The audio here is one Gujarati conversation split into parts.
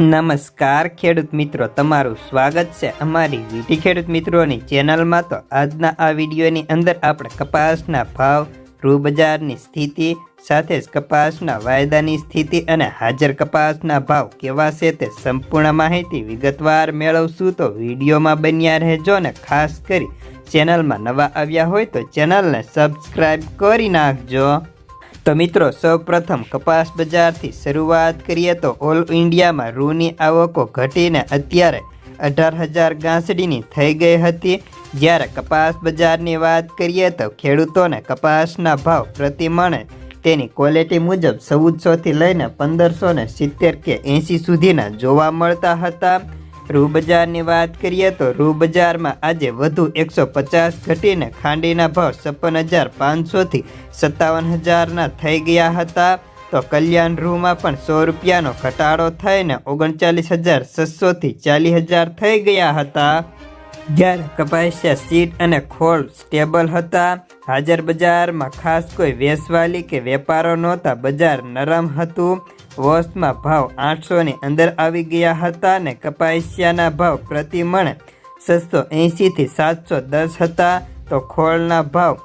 નમસ્કાર, ખેડૂત મિત્રો. તમારું સ્વાગત છે અમારી વીટી ખેડૂત મિત્રોની ચેનલમાં. તો આજના આ વિડીયોની અંદર આપણે કપાસના ભાવ, રૂબજારની સ્થિતિ, સાથે જ કપાસના વાયદાની સ્થિતિ અને હાજર કપાસના ભાવ કેવા છે તે સંપૂર્ણ માહિતી વિગતવાર મેળવશું. તો વિડીયોમાં બન્યા રહેજો ને ખાસ કરી. ચેનલમાં નવા આવ્યા હોય તો ચેનલને સબસ્ક્રાઈબ કરી નાખજો. તો મિત્રો, સૌપ્રથમ કપાસ બજારથી શરૂઆત કરીએ તો ઓલ ઇન્ડિયામાં રૂની આવકો ઘટીને અત્યારે અઢાર હજાર ગાંસડીની થઈ ગઈ હતી. જ્યારે કપાસ બજારની વાત કરીએ તો ખેડૂતોને કપાસના ભાવ પ્રતિ મણે તેની ક્વોલિટી મુજબ ચૌદસોથી લઈને પંદરસો ને સિત્તેર કે એંસી સુધીના જોવા મળતા હતા. રૂ બજારની વાત કરીએ તો રૂ બજારમાં આજે વધુ એકસો પચાસ ઘટીને ખાંડીના ભાવ છપ્પન હજાર પાંચસોથી સત્તાવન હજારના થઈ ગયા હતા. તો કલ્યાણ રૂમાં પણ સો રૂપિયાનો ઘટાડો થઈને ઓગણચાલીસ હજાર છસોથી ચાલીસ હજાર થઈ ગયા હતા. જ્યારે કપાસિયા સીટ અને ખોળ સ્ટેબલ હતા. હાજર બજારમાં ખાસ કોઈ વેસવાલી કે વેપારો નહોતા, બજાર નરમ હતું. વોસમાં ભાવ આઠસોની અંદર આવી ગયા હતા અને કપાસિયાના ભાવ પ્રતિ મણે છસો એંશીથી સાતસો દસ હતા. તો ખોળના ભાવ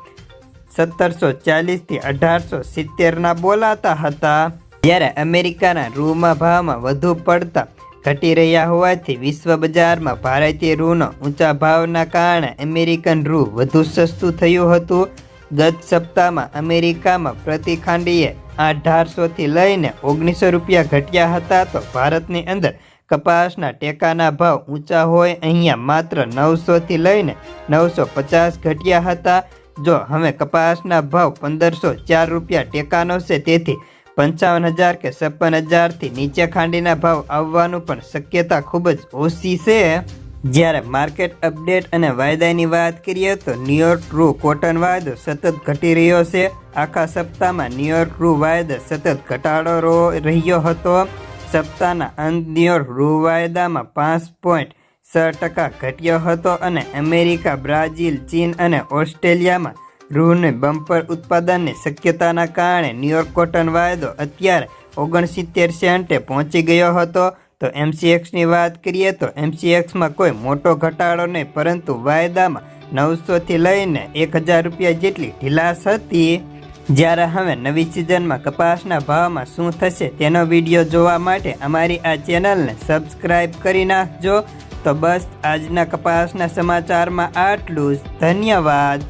સત્તરસો ચાલીસથી અઢારસો સિત્તેરના બોલાતા હતા. જ્યારે અમેરિકાના રૂમાં ભાવમાં વધુ પડતા ઘટી રહ્યા હોવાથી વિશ્વ બજારમાં ભારતીય રૂનો ઊંચા ભાવના કારણે અમેરિકન રૂ વધુ સસ્તું થયું હતું. ગત સપ્તાહમાં અમેરિકામાં પ્રતિ ખાંડીએ અઢારસોથી લઈને ઓગણીસો રૂપિયા ઘટ્યા હતા તો ભારતની અંદર કપાસના ટેકાના ભાવ ઊંચા હોય અહીંયા માત્ર નવસોથી લઈને નવસો પચાસ ઘટ્યા હતા. જો હવે કપાસના ભાવ પંદરસો ચાર રૂપિયા ટેકાનો છે, તેથી પંચાવન હજાર કે છપ્પન હજારથી નીચે ખાંડીના ભાવ આવવાનું પણ શક્યતા ખૂબ જ ઓછી છે. જ્યારે માર્કેટ અપડેટ અને વાયદાની વાત કરીએ તો ન્યુયોર્ક ટ્રુ કોટન વાયદો સતત ઘટી રહ્યો છે. આખા સપ્તાહમાં ન્યુયોર્ક ટ્રુ વાયદો સતત ઘટાડો રહ્યો હતો. સપ્તાહના અંત ન્યુયોર્ક રૂ વાયદામાં પાંચ પોઈન્ટ છ ટકા ઘટ્યો હતો અને અમેરિકા, બ્રાઝિલ, ચીન અને ઓસ્ટ્રેલિયામાં રૂને બમ્પર ઉત્પાદનની શક્યતાના કારણે ન્યુયોર્ક કોટન વાયદો અત્યારે ઓગણસિત્તેર સેન્ટે પહોંચી ગયો હતો. તો એમસીએક્સની વાત કરીએ તો એમસીએક્સમાં કોઈ મોટો ઘટાડો નહીં, પરંતુ વાયદામાં નવસોથી લઈને એક હજાર રૂપિયા જેટલી ઢીલાસ હતી. જ્યારે હવે નવી સિઝનમાં કપાસના ભાવમાં શું થશે તેનો વીડિયો જોવા માટે અમારી આ ચેનલને સબસ્ક્રાઈબ કરી નાખજો. તો બસ આજના કપાસના સમાચારમાં આટલું જ. ધન્યવાદ.